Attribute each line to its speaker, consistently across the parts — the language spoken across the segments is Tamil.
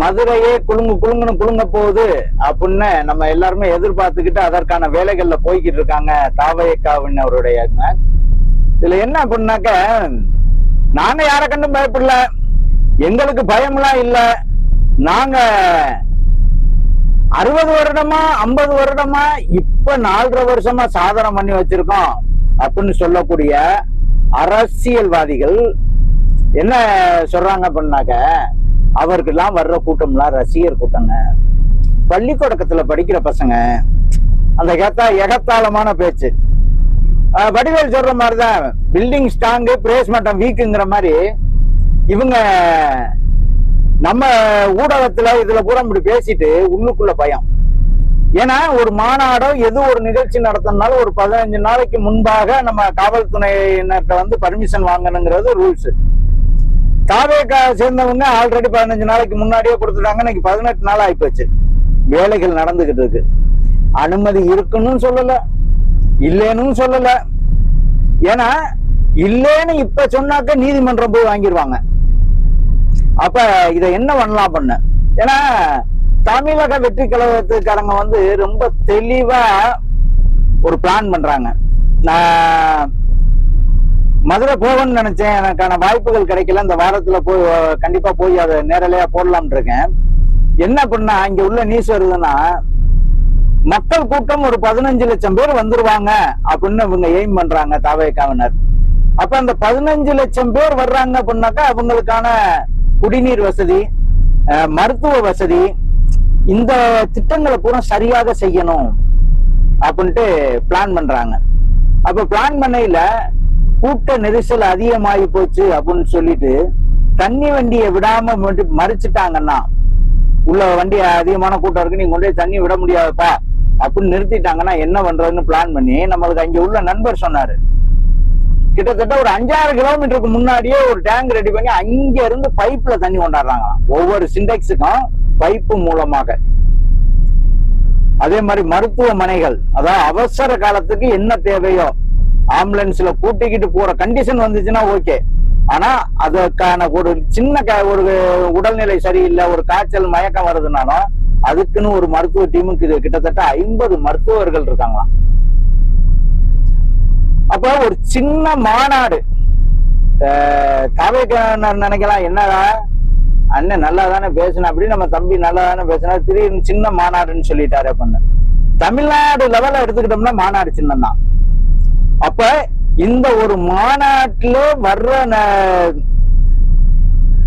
Speaker 1: மதுரையே குலுங்கு குலுங்குன்னு குலுங்க போகுது அப்படின்னு நம்ம எல்லாருமே எதிர்பார்த்துக்கிட்டு அதற்கான வேலைகள்ல போய்கிட்டு இருக்காங்க தாவயக்காவினருடைய இதுல என்ன அப்படின்னாக்க நாங்க யாரை கண்டும் பயப்படல. எங்களுக்கு பயம்லாம் இல்ல. நாங்க அறுபது வருடமா ஐம்பது வருடமா இப்ப நாலரை வருஷமா சாதனை பண்ணி வச்சிருக்கோம் அப்படின்னு சொல்லக்கூடிய அரசியல்வாதிகள் என்ன சொல்றாங்க அப்படின்னாக்க அவருக்கெல்லாம் வர்ற கூட்டம்லாம் ரசிகர் கூட்டங்க. பள்ளிக்கூடத்துல படிக்கிற பசங்க. அந்த எகத்தா எகத்தாளமான பேச்சு. வடிவேல் சொல்ற மாதிரிதான். பில்டிங் ஸ்ட்ராங்கு பிரேஸ் மட்டம் வீக்குங்கிற மாதிரி இவங்க நம்ம ஊடகத்துல இதுல பூரா இப்படி பேசிட்டு உள்ளுக்குள்ள பயம். ஏன்னா ஒரு மாநாடோ எது ஒரு நிகழ்ச்சி நடத்தினாலும் ஒரு பதினஞ்சு நாளைக்கு முன்பாக நம்ம காவல்துறையினர்கிட்ட வந்து பர்மிஷன் வாங்கணுங்கிறது ரூல்ஸ் தாவேக்கா சேர்ந்தவங்க ஆல்ரெடி பதினஞ்சு நாளைக்கு முன்னாடியே கொடுத்துட்டாங்க. இன்னைக்கு பதினெட்டு நாள் ஆயிப்போச்சு வேலைகள் நடந்துகிட்டு இருக்கு. அனுமதி இருக்குன்னு சொல்லல. இல்லைன்னு சொல்லல. ஏன்னா இல்லைன்னு இப்ப சொன்னாக்க நீதிமன்றம் போய் வாங்கிடுவாங்க அப்ப இத என்ன பண்ணலாம் பண்ண? ஏன்னா தமிழக வெற்றி கழகத்துக்காரங்க வந்து ரொம்ப தெளிவா ஒரு பிளான் பண்றாங்க. நான் மதுரை போகணும்னு நினைச்சேன். எனக்கான வாய்ப்புகள் கிடைக்கல. இந்த வாரத்துல போய் கண்டிப்பா போய் அதை நேரலையா போடலாம்னு இருக்கேன். என்ன பண்ணா இங்க உள்ள நியூஸ் வருதுன்னா மக்கள் கூட்டம் ஒரு பதினஞ்சு லட்சம் பேர் வந்துருவாங்க அப்படின்னு இவங்க எய்ம் பண்றாங்க தாவேக்காவினர். அப்ப அந்த பதினஞ்சு லட்சம் பேர் வர்றாங்க அப்படின்னாக்கா அவங்களுக்கான குடிநீர் வசதி மருத்துவ வசதி இந்த திட்டங்களை பூரா சரியாக செய்யணும் அப்படின்ட்டு பிளான் பண்றாங்க. அப்ப பிளான் பண்ணையில கூட்ட நெரிசல் அதிகமாகி போச்சு அப்படின்னு சொல்லிட்டு தண்ணி வண்டியை விடாம மறிச்சிட்டாங்கன்னா உள்ள வண்டி அதிகமான கூட்டம் இருக்கு நீங்க கொண்டு போய் தண்ணி விட முடியாதப்பா அப்படின்னு நிறுத்திட்டாங்கன்னா என்ன பண்றதுன்னு பிளான் பண்ணி நம்மளுக்கு அங்க உள்ள நண்பர் சொன்னாரு. கிட்டத்தட்ட ஒரு அஞ்சாறு கிலோமீட்டருக்கு முன்னாடியே ஒரு டேங்க் ரெடி பண்ணி அங்க இருந்து பைப்ல தண்ணி கொண்டாடுறாங்களாம் ஒவ்வொரு சிண்டெக்ஸுக்கும் பைப்பு மூலமாக. அதே மாதிரி மருத்துவமனைகள் அதாவது அவசர காலத்துக்கு என்ன தேவையோ ஆம்புலன்ஸ்ல கூட்டிக்கிட்டு போற கண்டிஷன் வந்துச்சுன்னா ஓகே ஆனா அதுக்கான ஒரு சின்ன க- ஒரு உடல்நிலை சரியில்லை ஒரு காய்ச்சல் மயக்கம் வருதுனாலும் அதுக்குன்னு ஒரு மருத்துவ டீமுக்கு இது கிட்டத்தட்ட ஐம்பது மருத்துவர்கள் இருக்காங்களாம். அப்ப ஒரு சின்ன மாநாடு. தாவேக்காரர் நினைக்கலாம் என்னடா? அண்ணன் நல்லா தானே பேசின அப்படி நம்ம தம்பி நல்லா தானே பேசினா திடீர்னு சின்ன மாநாடுன்னு சொல்லிட்டாரு அப்படின்னு தமிழ்நாடு லெவல்ல எடுத்துக்கிட்டோம்னா மாநாடு சின்னம் தான் அப்ப இந்த ஒரு மாநாட்டுல வர்ற ந-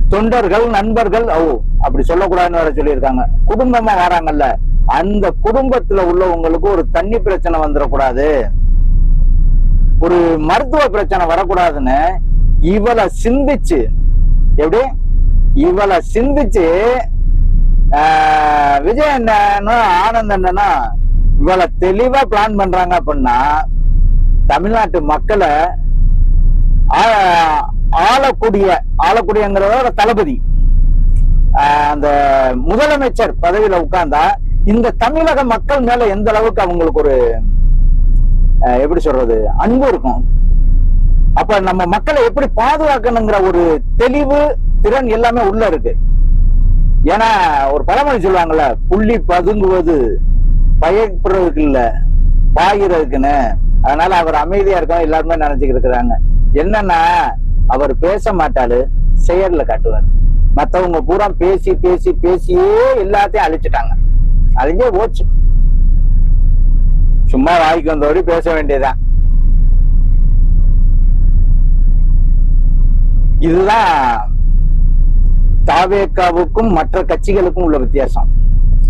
Speaker 1: தொண்டர்கள் நண்பர்கள் ஓ அப்படி சொல்லக்கூடாதுன்னு வேற சொல்லியிருக்காங்க. குடும்பமா வராங்கல்ல அந்த குடும்பத்துல உள்ளவங்களுக்கு ஒரு தண்ணி பிரச்சனை வந்துடக்கூடாது ஒரு மருத்துவ பிரச்சனை வரக்கூடாதுன்னு இவளை சிந்திச்சு எப்படி? இவளை சிந்திச்சு ஆஹ், விஜய் என்னன்னா ஆனந்த் என்னன்னா இவளை தெளிவா பிளான் பண்றாங்க அப்படின்னா தமிழ்நாட்டு மக்களை ஆ- ஆளக்கூடிய ஆளக்கூடியங்கிறதோட தளபதி. அந்த முதலமைச்சர் பதவியில உட்கார்ந்தா இந்த தமிழக மக்கள் மேல எந்த அளவுக்கு அவங்களுக்கு ஒரு எப்படி சொல்றது அன்பு இருக்கும்? அப்ப நம்ம மக்களை எப்படி பாதுகாக்கணுங்கிற ஒரு தெளிவு திறன் எல்லாமே உள்ள இருக்கு. ஏன்னா ஒரு பழமொழி சொல்லுவாங்கல்ல புள்ளி பதுங்குவது பயப்படுறதுக்கு இல்ல பாயிறதுக்குன்னு. அதனால அவர் அமைதியா இருக்கோம் எல்லாருமே நினைச்சுக்கிட்டு இருக்கிறாங்க. என்னன்னா அவர் பேச மாட்டாரு செயல்ல காட்டுவார். மத்தவங்க பூரா பேசி பேசி பேசியே எல்லாத்தையும் அழிச்சிட்டாங்க. அழிஞ்சே போச்சு. சும்மா வாய்க்கு வந்தபடி பேச வேண்டியதுதான். இதுதான் தாவேக்காவுக்கும் மற்ற கட்சிகளுக்கும் உள்ள வித்தியாசம்.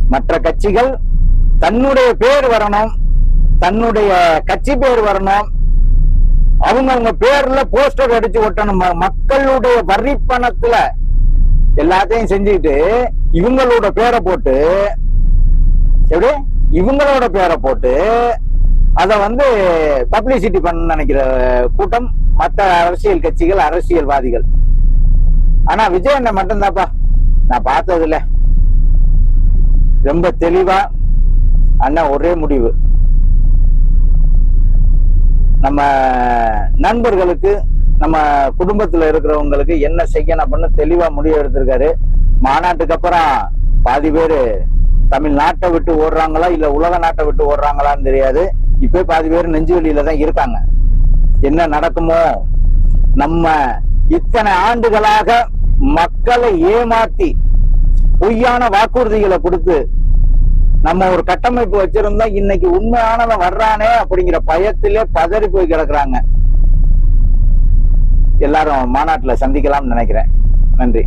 Speaker 1: மற்ற கட்சிகள் தன்னுடைய பேர் வரணும் தன்னுடைய கட்சி பேர் வரணும். அவங்க அவங்க பேர்ல போஸ்டர் அடிச்சு ஒட்டணும். மக்களுடைய வரி பணத்துல எல்லாத்தையும் செஞ்சுக்கிட்டு இவங்களோட பேரை போட்டு எப்படி? இவங்களோட பேரை போட்டு அத வந்து பப்ளிசிட்டி பண்ண நினைக்கிற கூட்டம் மற்ற அரசியல் கட்சிகள் அரசியல்வாதிகள். ஆனா விஜய் அண்ணன் மட்டும்தாப்பா நான் பார்த்தது இல்ல ரொம்ப தெளிவா அண்ணன் ஒரே முடிவு. நம்ம நண்பர்களுக்கு நம்ம குடும்பத்துல இருக்கிறவங்களுக்கு என்ன செய்யணும் அப்படின்னு தெளிவா முடிவு எடுத்திருக்காரு. மாநாட்டுக்கு அப்புறம் பாதி பேரு தமிழ்நாட்டை விட்டு ஓடுறாங்களா இல்ல உலக நாட்டை விட்டு ஓடுறாங்களான்னு தெரியாது. இப்போ பாதி பேர் நெஞ்சு வலியில தான் இருக்காங்க. என்ன நடக்குமோ நம்ம இத்தனை ஆண்டுகளாக மக்களை ஏமாத்தி பொய்யான வாக்குறுதிகளை கொடுத்து நம்ம ஒரு கட்டமைப்பு வச்சிருந்தா இன்னைக்கு உண்மையானவன் வர்றானே அப்படிங்கிற பயத்திலே பதறி போய் கிடக்குறாங்க. எல்லாரும் மாநாட்டுல சந்திக்கலாம்னு நினைக்கிறேன். நன்றி.